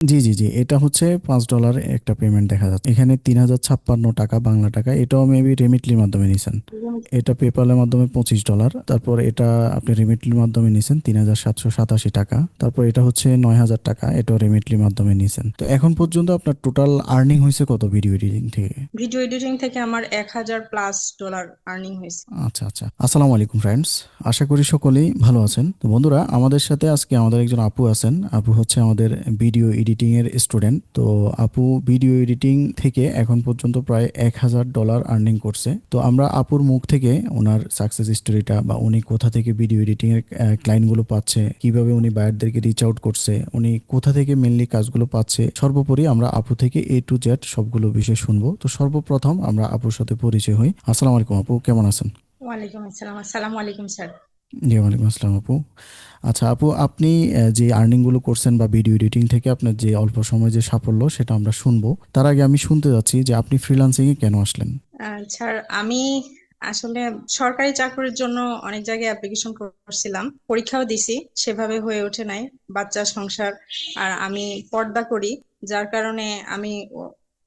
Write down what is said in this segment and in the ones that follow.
জি, জি, জি। এটা হচ্ছে ৫ ডলার একটা পেমেন্ট দেখা যাচ্ছে। এখানে ৩০৫৬ টাকা বাংলা টাকা। এটাও মেবি রেমিটলির মাধ্যমে নিছেন। এটা পেপ্যালের মাধ্যমে ২৫ ডলার। তারপর এটা আপনি রেমিটলির মাধ্যমে নিছেন ৩৭৮৭ টাকা। তারপর এটা হচ্ছে ৯০০০ টাকা। এটাও রেমিটলির মাধ্যমে নিছেন। তো এখন পর্যন্ত আপনার টোটাল আর্নিং হইছে কত ভিডিও এডিটিং থেকে? ভিডিও এডিটিং থেকে আমার এক হাজার প্লাস ডলার আর্নিং হয়েছে আচ্ছা, আচ্ছা। আসসালামু আলাইকুম ফ্রেন্ডস। আশা করি সকলেই ভালো আছেন। তো বন্ধুরা আমাদের সাথে আজকে আমাদের একজন আপু আছেন। আপু হচ্ছে আমাদের ভিডিও এডিটিং এর স্টুডেন্ট। তো আপু ভিডিও এডিটিং থেকে এখন পর্যন্ত প্রায় ১০০০ ডলার আর্নিং করছে। তো আমরা আপুর মুখ থেকে ওনার সাকসেস স্টোরিটা বা উনি কোথা থেকে ভিডিও এডিটিং এর আ গুলো পাচ্ছে, কীভাবে উনি বায়ারদেরকে রিচ আউট করছে, উনি কোথা থেকে মেইনলি কাজগুলো পাচ্ছে। সর্বোপরি আমরা আপু থেকে এ টু জেড সবগুলো বিষয় শুনব। তো সর্বপ্রথম আমরা আপুর সাথে পরিচয় হই। আসসালামু আলাইকুম আপু কেমন আছেন? ওয়ালাইকুম আসসালাম আসসালামু আলাইকুম স্যার জি, ওয়ালাইকুম আসসালাম আপু। আচ্ছা আপু আপনি যে আর্নিংগুলো করছেন বা ভিডিও এডিটিং থেকে আপনার যে অল্প সময়ে যে সাফল্য সেটা আমরা শুনব। তার আগে আমি শুনতে যাচ্ছি যে আপনি ফ্রিল্যান্সিং এ কেন আসলেন? স্যার আমি আসলে সরকারি চাকরির জন্য অনেক জায়গায় অ্যাপ্লিকেশন করছিলাম পরীক্ষাও দিছি সেভাবে হয়ে ওঠে নাই বাচ্চা সংসার আর আমি পর্দা করি যার কারণে আমি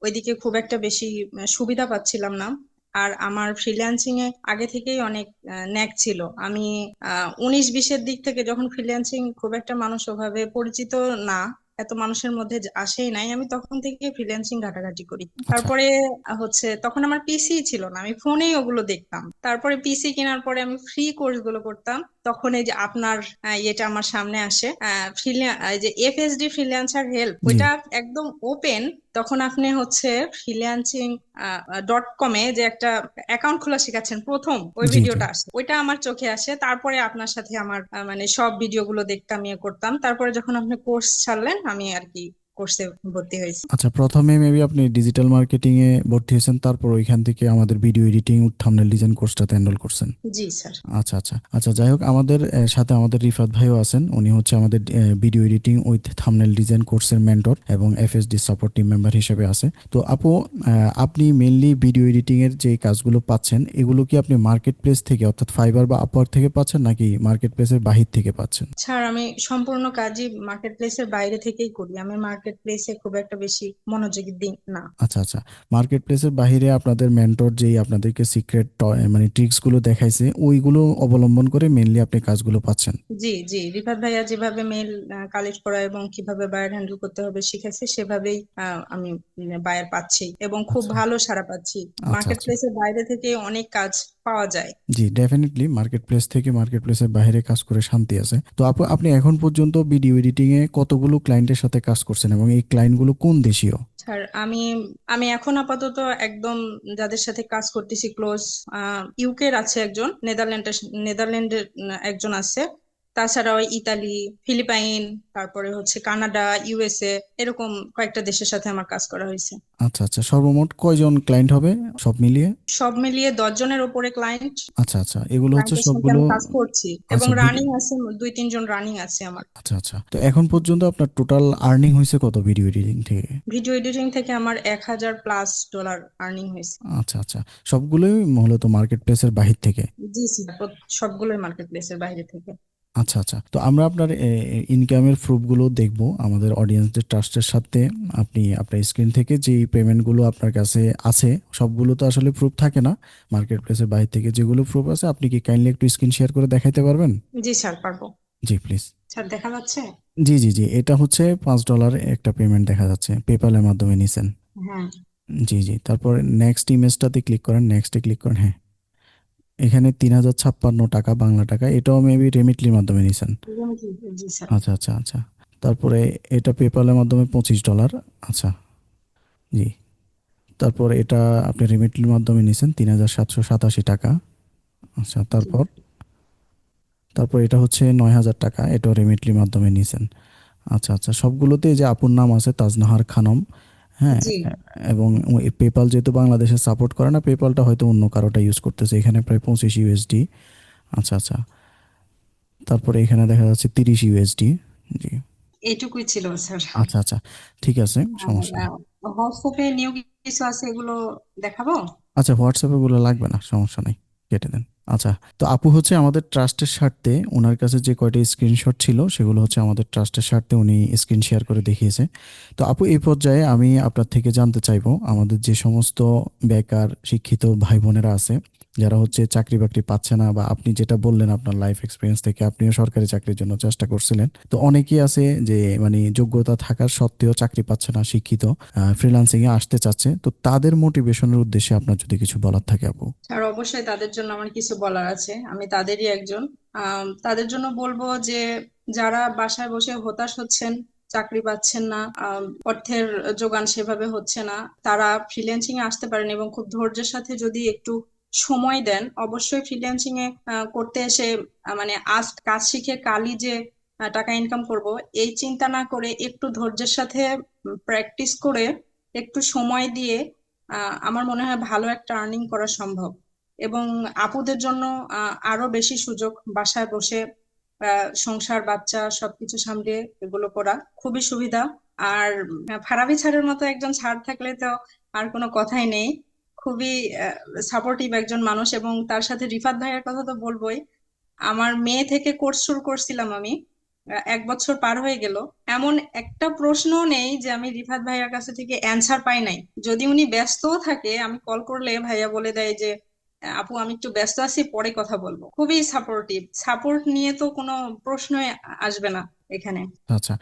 ওইদিকে খুব একটা বেশি সুবিধা পাচ্ছিলাম না আর আমার ফ্রিল্যান্সিং এ আগে থেকেই অনেক ন্যাক ছিল আমি উনিশ বিশের দিক থেকে যখন ফ্রিল্যান্সিং খুব একটা মানুষ ওভাবে পরিচিত না এত মানুষের মধ্যে আসেই নাই আমি তখন থেকে ফ্রিল্যান্সিং ঘাটাঘাটি করি আচ্ছা। তারপরে হচ্ছে তখন আমার পিসি ছিল না আমি ফোনেই ওগুলো দেখতাম তারপরে পিসি কেনার পরে আমি ফ্রি কোর্সগুলো করতাম তখন এই যে আপনার ইয়েটা আমার সামনে আসে যে এফএসডি ফ্রিল্যান্সার হেল্প। ওইটা একদম ওপেন তখন আপনি হচ্ছে ফ্রিল্যান্সিং ডট কমে যে একটা অ্যাকাউন্ট খোলা শিখাচ্ছেন প্রথম ওই। ভিডিওটা আসে। ওইটা আমার চোখে আসে। তারপরে আপনার সাথে আমার মানে সব ভিডিওগুলো দেখতাম ইয়ে করতাম। তারপরে যখন আপনি কোর্স ছাড়লেন আমি আর কি কোর্সে ভর্তি হয়েছি আচ্ছা প্রথমে মেবি আপনি ডিজিটাল মার্কেটিং এ ভর্তি হয়েছেন তারপর ওইখান থেকে আমাদের video editing with thumbnail design কোর্সটাতে enrol করছেন। জি স্যার আচ্ছা, আচ্ছা। আচ্ছা যাই হোক আমাদের সাথে আমাদের রিফাত ভাইও আছেন। উনি হচ্ছে আমাদের video editing with thumbnail design কোর্সের মেন্টর এবং এফএসডি সাপোর্ট টিম মেম্বার হিসেবে আছে। তো আপু আপনি মেইনলি ভিডিও এডিটিং এর যে কাজগুলো পাচ্ছেন এগুলো কি আপনি মার্কেট প্লেস থেকে অর্থাৎ ফাইবার বা আপওয়ার্ক থেকে পাচ্ছেন নাকি মার্কেট প্লেসের বাহির থেকে পাচ্ছেন? স্যার আমি সম্পূর্ণ কাজই মার্কেট প্লেসের বাইরে থেকেই করি আমি মার্কেট প্লেসে খুব একটা বেশি মনোযোগী দিই না আচ্ছা, আচ্ছা। মার্কেট প্লেসের বাহিরে আপনাদের মেন্টর যেই আপনাদেরকে সিক্রেট মানে ট্রিক্সগুলো দেখাইছে ওইগুলো অবলম্বন করে মেইনলি আপনি কাজগুলো পাচ্ছেন। জি জি রিফাত ভাইয়া যেভাবে মেল কালেক্ট করা এবং কীভাবে বায়ার হ্যান্ডেল করতে হবে শিখেছে সেভাবেই আহ, আমি বায়ার পাচ্ছি এবং খুব আচ্ছা। ভালো সাড়া পাচ্ছি মার্কেট আচ্ছা। প্লেসের বাইরে থেকে অনেক কাজ পাওয়া যায় জি, ডেফিনেটলি মার্কেট প্লেস থেকে মার্কেট প্লেসের বাইরে কাজ করে শান্তি আছে। তো আপু আপনি এখন পর্যন্ত ভিডিও এডিটিং এ কতগুলো ক্লায়েন্টের সাথে কাজ করছেন এবং এই ক্লায়েন্টগুলো কোন দেশীয়? স্যার আমি আমি এখন আপাতত একদম যাদের সাথে কাজ করতেছি ক্লোজ ইউকের আছে একজন নেদারল্যান্ডের নেদারল্যান্ডের একজন আছে তাছাড়াও ইতালি ফিলিপাইন তারপরে হচ্ছে কানাডা ইউএসএ এরকম কয়েকটা দেশের সাথে আমার কাজ করা হয়েছে আচ্ছা, আচ্ছা। সর্বমোট কয়জন ক্লায়েন্ট হবে সব মিলিয়ে? সব মিলিয়ে দশ জনের ওপরে ক্লায়েন্ট আচ্ছা, আচ্ছা। এগুলো হচ্ছে সবগুলো কাজ করছি এবং আচ্ছা, রানিং আছে দুই তিনজন রানিং আছে আমার আচ্ছা, আচ্ছা। তো এখন পর্যন্ত আপনার টোটাল আর্নিং হয়েছে কত ভিডিও এডিটিং থেকে? ভিডিও এডিটিং থেকে আমার এক হাজার প্লাস ডলার আর্নিং হয়েছে আচ্ছা, আচ্ছা। সবগুলোই মূলত মার্কেট প্লেসের বাহির থেকে? জি স্যার সবগুলোই মার্কেট প্লেসের বাইরে থেকে আচ্ছা, আচ্ছা। তো আমরা আপনার ইনকামের প্রুফগুলো দেখব। আমাদের অডিয়েন্সদের ট্রাস্টের সাথে আপনি আপনার স্ক্রিন থেকে যেই পেমেন্টগুলো আপনার কাছে আছে সবগুলো তো আসলে প্রুফ থাকে না। মার্কেট প্লেসের বাহির থেকে যেগুলো প্রুফ আছে আপনি কি কাইন্ডলি একটু স্ক্রিন শেয়ার করে দেখাইতে পারবেন? জি স্যার পারব জি প্লিজ। স্যার দেখা যাচ্ছে জি, জি, জি। এটা হচ্ছে ৫ ডলার একটা পেমেন্ট দেখা যাচ্ছে। পেপ্যাল এর মাধ্যমে নিছেন। হ্যাঁ জি, জি। তারপর নেক্সট ইমেজটাতে ক্লিক করেন, নেক্সট ক্লিক করেন। হ্যাঁ। এখানে ৩০৫৬ টাকা বাংলা টাকা। এটাও মেবি রেমিটলির মাধ্যমে স্যার আচ্ছা, আচ্ছা, আচ্ছা। তারপরে এটা পেপ্যালের মাধ্যমে ২৫ ডলার। আচ্ছা। জি। তারপর এটা আপনি রেমিটলির মাধ্যমে নিছেন ৩৭৮৭ টাকা। আচ্ছা তারপর? তারপর এটা হচ্ছে ৯০০০ টাকা। এটাও রেমিটলির মাধ্যমে নিছেন। আচ্ছা, আচ্ছা। সবগুলোতে যে আপুর নাম আছে তাজনাহার খানম। হ্যাঁ? এবং পেপাল যেহেতু বাংলাদেশে সাপোর্ট করে না পেপালটা হয়তো অন্য কারোটা ইউজ করতেছে। এখানে প্রায় ২৫ ইউএসডি। আচ্ছা, আচ্ছা। তারপরে এখানে দেখা যাচ্ছে ৩০ ইউএসডি। জি। এইটুকুই ছিল স্যার আচ্ছা, আচ্ছা। ঠিক আছে। সমস্যা হোয়াটসঅ্যাপে নিউ কিছু আছে এগুলো দেখাবো আচ্ছা হোয়াটসঅ্যাপে গুলো লাগবে না। সমস্যা নেই। কেটে দেন। আচ্ছা তো আপু হচ্ছে আমাদের ট্রাস্টের স্বার্থে ওনার কাছে যে কয়টা স্ক্রিনশট ছিল সেগুলো হচ্ছে আমাদের ট্রাস্টের স্বার্থে উনি স্ক্রিন শেয়ার করে দেখিয়েছে। তো আপু, এই পর্যায়ে আমি আপনার থেকে জানতে চাইব, আমাদের যে সমস্ত বেকার, শিক্ষিত ভাই বোনেরা আছে যারা হচ্ছে চাকরি বাকরি পাচ্ছে না বা আপনি যেটা বললেন আপনার লাইফ এক্সপিরিয়েন্স থেকে আপনিও সরকারি চাকরির জন্য চেষ্টা করছিলেন। তো অনেকেই আছে যে মানে যোগ্যতা থাকার সত্ত্বেও চাকরি পাচ্ছে না, শিক্ষিত ফ্রিল্যান্সিং এ আসতে চাচ্ছে। তো তাদের মোটিভেশনের উদ্দেশ্যে আপনার যদি কিছু বলার থাকে আপু। আর অবশ্যই তাদের জন্য আমার কিছু বলার আছে। আমি তাদেরই একজন। তাদের জন্য বলব যে, যারা বাসায় বসে হতাশ হচ্ছেন, চাকরি পাচ্ছেন না অর্থের যোগান সেভাবে হচ্ছে না, তারা ফ্রিল্যান্সিং আসতে পারেন এবং খুব ধৈর্যের সাথে যদি একটু সময় দেন, অবশ্যই ফ্রিল্যান্সিং এ করতে এসে মানে আজ কাজ শিখে কালই যে টাকা ইনকাম করব, এই চিন্তা না করে একটু ধৈর্যের সাথে প্র্যাকটিস করে একটু সময় দিয়ে আমার মনে হয় ভালো একটা আর্নিং করা সম্ভব। এবং আপুদের জন্য আরও বেশি সুযোগ, বাসায় বসে সংসার, বাচ্চা সবকিছু সামলে এগুলো করা খুবই সুবিধা। আর ফারাবি স্যারের মতো একজন ছাড় থাকলে তো আর কোনো কথাই নেই। খুবই সাপোর্টিভ একজন মানুষ এবং তার সাথে রিফাত ভাইয়ের কথা তো বলবোই। আমার মেয়ে থেকে কোর্স শুরু করছিলাম আমি এক বছর পার হয়ে গেল। এমন একটা প্রশ্ন নেই যে আমি রিফাত ভাইয়ার কাছে থেকে অ্যান্সার পাই নাই। যদি উনি ব্যস্তও থাকে, আমি কল করলে ভাইয়া বলে দেয় যে, আপু, আমি একটু ব্যস্ত আছি, পরে কথা বলব। খুবই সাপোর্টিভ সাপোর্ট নিয়ে তো কোনো প্রশ্নই আসবে না। এখানে। আচ্ছা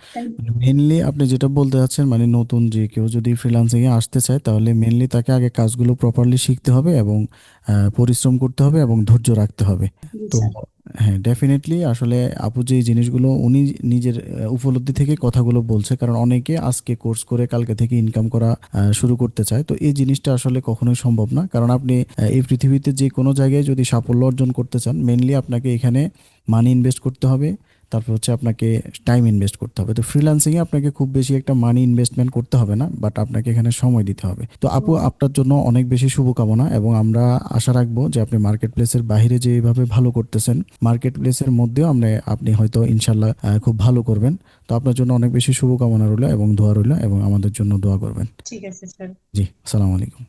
মেনলি আপনি যেটা বলতে চাচ্ছেন মানে নতুন যে কেউ যদি ফ্রিল্যান্সিং এ আসতে চায় তাহলে মেনলি তাকে আগে কাজগুলো প্রপারলি শিখতে হবে এবং আহ, পরিশ্রম করতে হবে এবং ধৈর্য রাখতে হবে। জি তো স্যার হ্যাঁ ডেফিনেটলি আসলে আপু যে এই জিনিসগুলো উনি নিজের আহ, উপলব্ধি থেকে কথাগুলো বলছে কারণ অনেকে আজকে কোর্স করে কালকে থেকে ইনকাম করা আহ, শুরু করতে চায়। তো এই জিনিসটা আসলে কখনোই সম্ভব না কারণ আপনি আহ, এই পৃথিবীতে যে কোনো জায়গায় যদি সাফল্য অর্জন করতে চান মেনলি আপনাকে এখানে মানি ইনভেস্ট করতে হবে তারপর হচ্ছে আপনাকে টাইম ইনভেস্ট করতে হবে। তো ফ্রিল্যান্সিংয়ে আপনাকে খুব বেশি একটা মানি ইনভেস্টমেন্ট করতে হবে না বাট আপনাকে এখানে সময় দিতে হবে। তো আপু আপনার জন্য অনেক বেশি শুভকামনা এবং আমরা আশা রাখব যে আপনি মার্কেট প্লেসের বাইরে যেভাবে ভালো করতেছেন মার্কেট প্লেসের মধ্যেও আমরা আপনি হয়তো ইনশাল্লাহ খুব ভালো করবেন। তো আপনার জন্য অনেক বেশি শুভকামনা রইল এবং দোয়া রইল এবং আমাদের জন্য দোয়া করবেন। ঠিক আছে স্যার জি আসসালামু আলাইকুম।